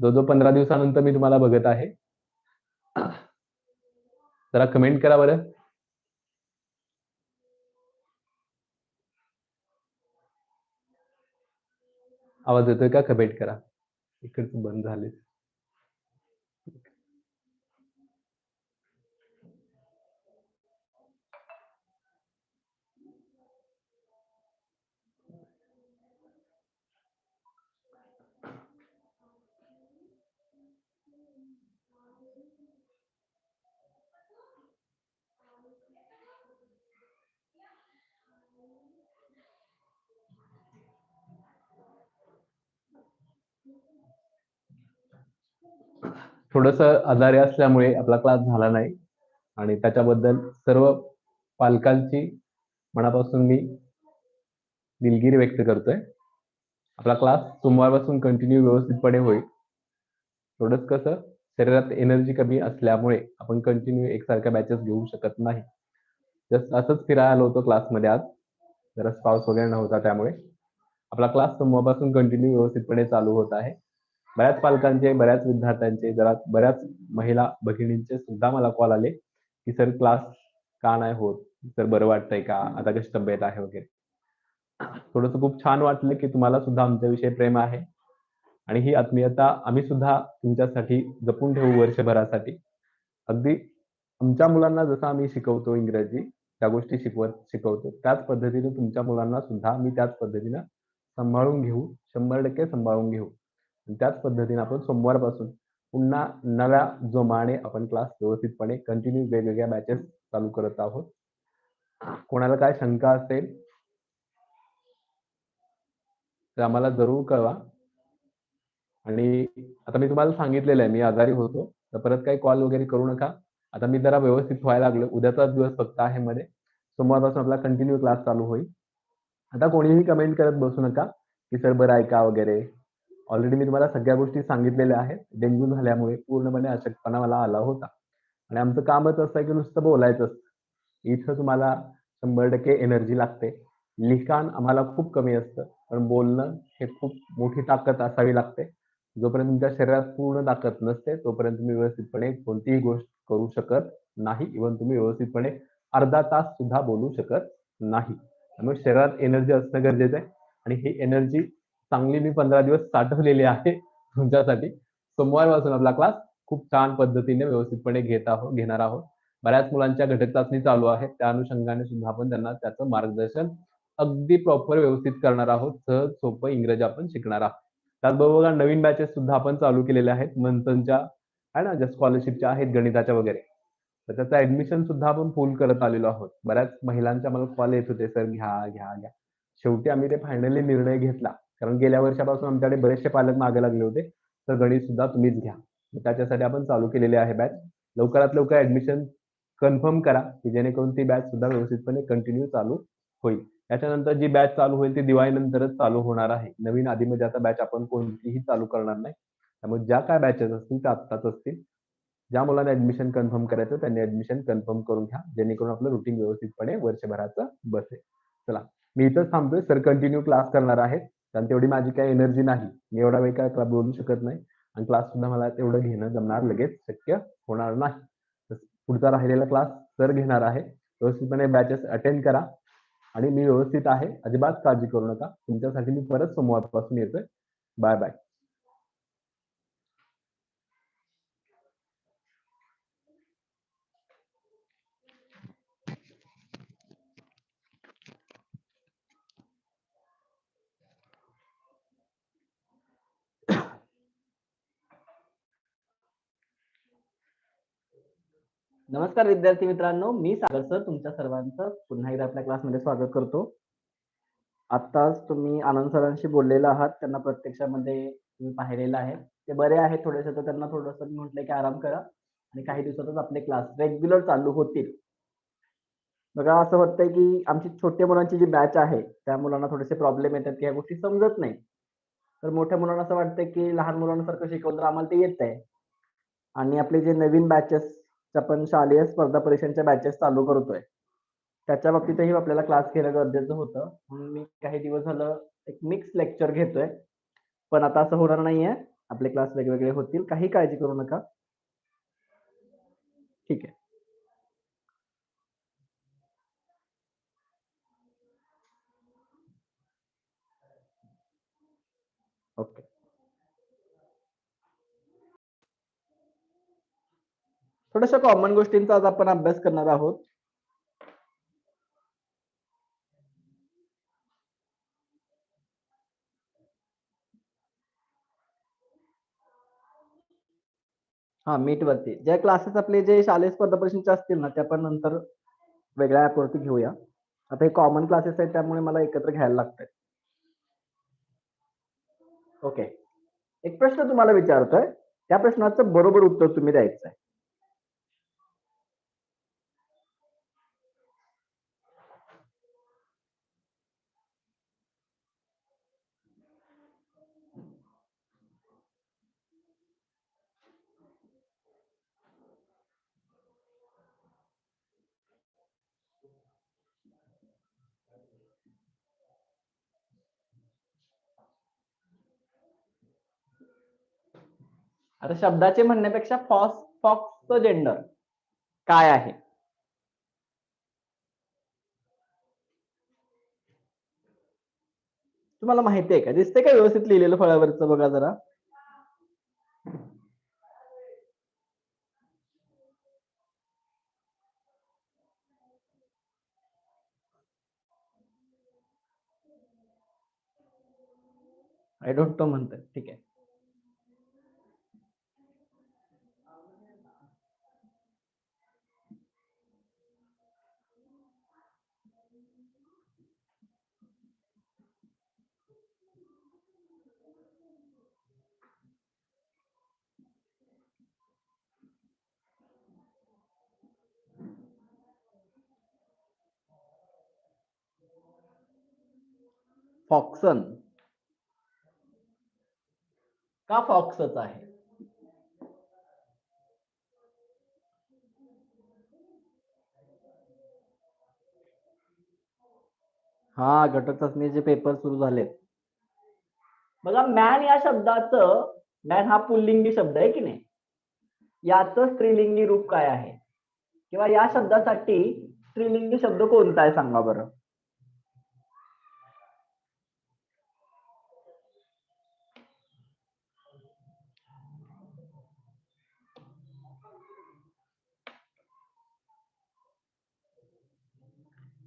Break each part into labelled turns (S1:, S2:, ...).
S1: जो जो पंधरा दिवसानंतर मी तुम्हाला बघत आहे. जरा कमेंट करा बरं. आवाज येतोय का? कमेंट करा. इकडचं बंद झाले थोडस आजारी असल्यामुळे आपला क्लास झाला नाही. आणि त्याच्याबद्दल सर्व पालकांची मनापासून मी दिलगिरी व्यक्त करतोय. आपला क्लास सोमवारपासून कंटिन्यू व्यवस्थितपणे होईल. थोडंच कसं शरीरात एनर्जी कमी असल्यामुळे आपण कंटिन्यू एकसारख्या बॅचेस घेऊ शकत नाही. जस्ट असंच फिरायला आलो होतो क्लासमध्ये आज. जरा पाऊस वगैरे नव्हता त्यामुळे. आपला क्लास सोमवारपासून कंटिन्यू व्यवस्थितपणे चालू होत आहे. बऱ्याच पालकांचे बऱ्याच विद्यार्थ्यांचे जरा बऱ्याच महिला भगिनींचे सुद्धा मला कॉल आले की सर क्लास का नाही होत? सर बरं वाटतंय का? आता कशी तब्येत आहे वगैरे? थोडस खूप छान वाटलं की तुम्हाला सुद्धा आमच्याविषयी प्रेम आहे. आणि ही आत्मीयता आम्ही सुद्धा तुमच्यासाठी जपून ठेवू वर्षभरासाठी. अगदी आमच्या मुलांना जसं आम्ही शिकवतो इंग्रजी त्या गोष्टी शिकवत शिकवतो त्याच पद्धतीने तुमच्या मुलांना सुद्धा आम्ही त्याच पद्धतीनं सांभाळून घेऊ शंभर टक्के सांभाळून घेऊ. त्याच पद्धतीने आपण सोमवारपासून पुन्हा नव्या जोमाने आपण क्लास व्यवस्थितपणे कंटिन्यू वेगवेगळ्या बॅचेस चालू करत आहोत. कोणाला काय शंका असेल तर आम्हाला जरूर कळवा. आणि आता मी तुम्हाला सांगितलेलं आहे मी आजारी होतो तर परत काही कॉल वगैरे करू नका. आता मी जरा व्यवस्थित व्हायला लागलो उद्याचा दिवस फक्त आहे मध्ये. सोमवारपासून आपला कंटिन्यू क्लास चालू होईल. आता कोणीही कमेंट करत बसू नका की सर बरं ऐका वगैरे? ऑलरेडी मी तुम्हाला सगळ्या गोष्टी सांगितलेल्या आहेत. डेंग्यू झाल्यामुळे पूर्णपणे अशक्तपणा मला आला होता. आणि आमचं कामच असं आहे की नुसतं बोलायचं असतं. इथं तुम्हाला शंभर टक्के एनर्जी लागते. लिखाण आम्हाला खूप कमी असतं. पण बोलणं हे खूप मोठी ताकद असावी लागते. जोपर्यंत तुमच्या शरीरात पूर्ण ताकद नसते तोपर्यंत तुम्ही व्यवस्थितपणे कोणतीही गोष्ट करू शकत नाही. इव्हन तुम्ही व्यवस्थितपणे अर्धा तास सुद्धा बोलू शकत नाही. त्यामुळे शरीरात एनर्जी असणं गरजेचं आहे. आणि ही एनर्जी चांगली मी पंधरा दिवस साठवलेली आहे तुमच्यासाठी. सोमवारपासून आपला क्लास खूप छान पद्धतीने व्यवस्थितपणे घेत आहोत घेणार आहोत. बऱ्याच मुलांच्या घटक चाचणी चालू आहेत. त्या अनुषंगाने सुद्धा आपण त्यांना त्याचं मार्गदर्शन अगदी प्रॉपर व्यवस्थित करणार आहोत. सहज सोपं इंग्रजी आपण शिकणार आहोत. त्याचबरोबर नवीन बॅचेस सुद्धा आपण चालू केलेल्या आहेत. मंथनच्या आहे ना ज्या स्कॉलरशिपच्या आहेत गणिताच्या वगैरे. तर त्याचं ऍडमिशन सुद्धा आपण फुल करत आलेलो आहोत. बऱ्याच महिलांच्या मला कॉल येत होते सर घ्या घ्या घ्या. शेवटी आम्ही ते फायनली निर्णय घेतला. कारण गेल्या वर्षापासून आमच्याकडे बरेचसे पालक मागे लागले होते. तर गणित सुद्धा तुम्हीच घ्या. त्याच्यासाठी आपण चालू केलेले आहे बॅच लवकरात लवकर ऍडमिशन कन्फर्म करा की जेणेकरून ती बॅच सुद्धा व्यवस्थितपणे कंटिन्यू चालू होईल. त्याच्यानंतर जी बॅच चालू होईल ती दिवाळीनंतरच चालू होणार आहे. नवीन आधीमध्ये आता बॅच आपण कोणतीही चालू करणार नाही. त्यामुळे ज्या काय बॅचेस असतील त्या आत्ताच असतील. ज्या मुलांना ऍडमिशन कन्फर्म करायचं त्यांनी ऍडमिशन कन्फर्म करून घ्या. जेणेकरून आपलं रुटीन व्यवस्थितपणे वर्षभराचं बसेल. चला मी इथंच थांबतोय. सर कंटिन्यू क्लास करणार आहेत. कारण तेवढी माझी काही एनर्जी नाही. मी एवढा वेळ काय बोलू शकत नाही. आणि क्लास सुद्धा मला तेवढं घेणं जमणार लगेच शक्य होणार नाही. पुढचा राहिलेला क्लास सर घेणार आहे. व्यवस्थितपणे बॅचेस अटेंड करा. आणि मी व्यवस्थित आहे. अजिबात काळजी करू नका. तुमच्यासाठी मी परत सोमवारपासून येतोय. बाय बाय
S2: नमस्कार विद्यार्थी मित्रांनो मी सागर सर तुमच्या सर्वांचं पुन्हा एकदा आपल्या क्लासमध्ये स्वागत करतो. आत्ताच तुम्ही आनंद सरांशी बोललेला आहात त्यांना प्रत्यक्षामध्ये तुम्ही पाहिलेलं आहे. ते बरे आहेत थोडेसे तर त्यांना थोडंसं मी म्हटलं की आराम करा आणि काही दिवसातच आपले क्लास रेग्युलर चालू होतील. बघा असं वाटतंय की आमची छोट्या मुलांची जी बॅच आहे त्या मुलांना थोडेसे प्रॉब्लेम येतात की ह्या गोष्टी समजत नाही. तर मोठ्या मुलांना असं वाटतं की लहान मुलांसारखं शिकवलं तर आम्हाला ते येत आहे आणि आपले जे नवीन बॅचेस आपण शालेय स्पर्धा परीक्षांच्या बॅचेस चालू करतोय. त्याच्या बाबतीतही आपल्याला क्लास घेणं गरजेचं होतं. म्हणून मी काही दिवस झालं एक मिक्स लेक्चर घेतोय. पण आता असं होणार नाहीये. आपले क्लास वेगवेगळे होतील. काही काळजी करू नका. ठीक आहे. ओके. थोड्याशा कॉमन गोष्टींचा आज आपण अभ्यास करणार आहोत. हा मीट वरती. ज्या क्लासेस आपले जे शालेय स्पर्धा परीक्षेचे असतील ना त्या पण नंतर वेगळ्या ऍप वरती घेऊया. आता हे कॉमन क्लासेस आहेत त्यामुळे मला एकत्र घ्यायला लागतंय. ओके एक प्रश्न तुम्हाला विचारतोय. त्या प्रश्नाचं बरोबर उत्तर तुम्ही द्यायचं आहे आता शब्दाचे म्हणण्यापेक्षा फॉक्स फॉक्सचं जेंडर. काय आहे? तुम्हाला माहिती आहे का? दिसते का व्यवस्थित लिहिलेलं फळावरचं? बघा जरा. आय डोंट नो म्हणतात. ठीक आहे. फॉक्सन. का फॉक्सच आहे? हा घटक चाचणीचे पेपर सुरू झालेत. बघा मॅन या शब्दाचं मॅन हा पुल्लिंगी शब्द आहे की नाही? याचं स्त्रीलिंगी रूप काय आहे? किंवा या शब्दासाठी स्त्रीलिंगी शब्द कोणता आहे सांगा बरं.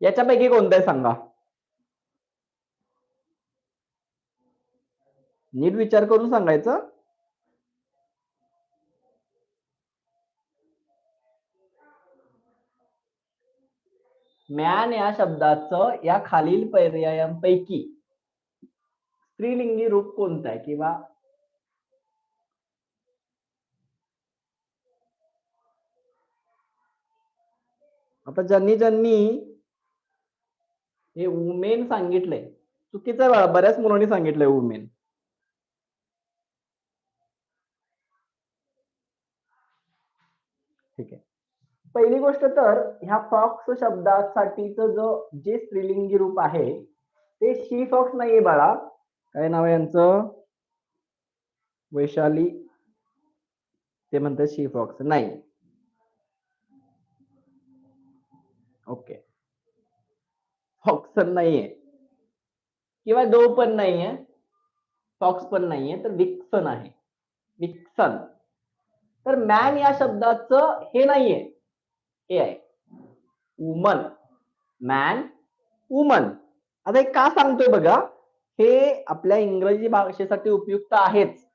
S2: याच्यापैकी कोणतं आहे सांगा. नीट विचार करून सांगायचं. मॅन या शब्दाचं या खालील पर्यायांपैकी स्त्रीलिंगी रूप कोणतं आहे किंवा आता ज्यांनी ज्यांनी हे वुमेन सांगितलंय. चुकीचं आहे बाळा बऱ्याच मुलांनी सांगितलंय वुमेन ठीक आहे. पहिली गोष्ट तर ह्या फॉक्स शब्दासाठीच जो जे स्त्रीलिंगी रूप आहे ते शी फॉक्स नाहीये बाळा. काय नाव आहे यांचं? वैशाली. ते म्हणतात शी फॉक्स नाही. ओके. फॉक्सन नाहीये. किंवा डो पण नाहीये. फॉक्स पण नाहीये तर विक्सन आहे. विक्सन. तर मॅन या शब्दाचं हे नाहीये. हे आहे. वुमन. Man woman. आता एक का सांगतोय बघा हे आपल्या इंग्रजी भाषेसाठी उपयुक्त आहेच.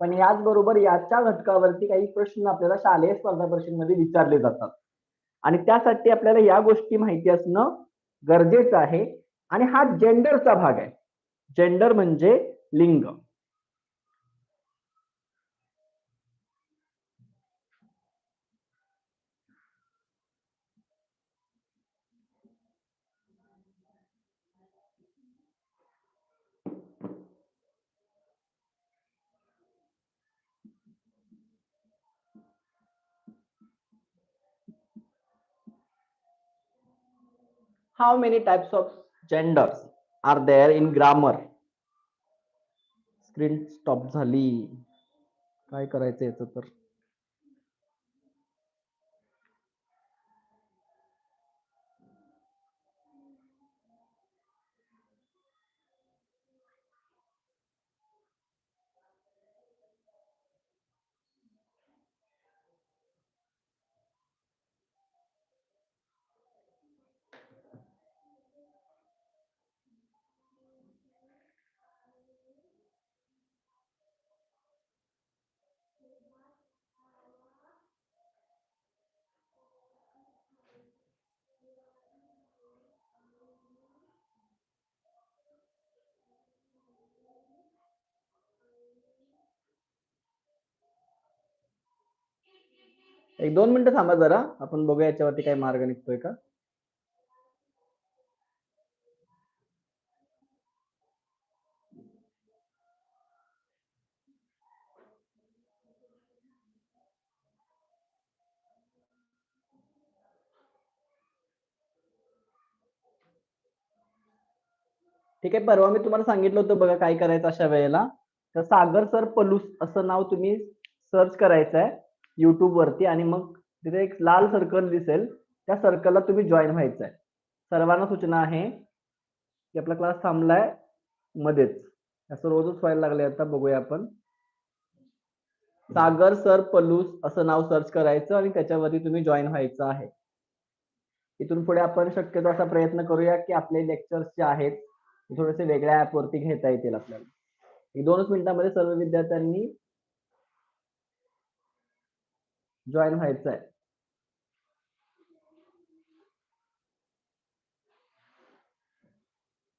S2: पण याचबरोबर याच्या घटकावरती काही प्रश्न आपल्याला शालेय स्पर्धा परीक्षेमध्ये विचारले जातात. आणि त्यासाठी आपल्याला या गोष्टी माहिती असणं गरजेचं आहे. आणि हा जेंडरचा भाग आहे. जेंडर म्हणजे लिंग. How many types of genders are there in grammar screen stop झाली. काय करायचं याचं तर? एक दोन मिनिटं थांबा जरा. आपण बघूया याच्यावरती काही मार्ग निघतोय का? ठीक आहे परवा मी तुम्हाला सांगितलं होतं बघा काय करायचं अशा वेळेला. तर सागर सर पलूस असं नाव तुम्ही सर्च करायचं आहे युट्यूब वरती आणि मग तिथे एक लाल सर्कल दिसेल. त्या सर्कलला तुम्ही जॉईन व्हायचं आहे सर्वांना सूचना आहे की आपला क्लास थांबलाय मध्येच. असं रोजच व्हायला लागले आता बघूया आपण. सागर सर पलूस असं नाव सर्च करायचं आणि त्याच्यावरती तुम्ही जॉईन व्हायचं आहे. इथून पुढे आपण शक्यतो असा प्रयत्न करूया की आपले लेक्चर्स जे आहेत ते थोडेसे वेगळ्या ऍप वरती घेता येतील आपल्याला. एक दोनच मिनिटांमध्ये सर्व विद्यार्थ्यांनी जॉईन व्हायचं आहे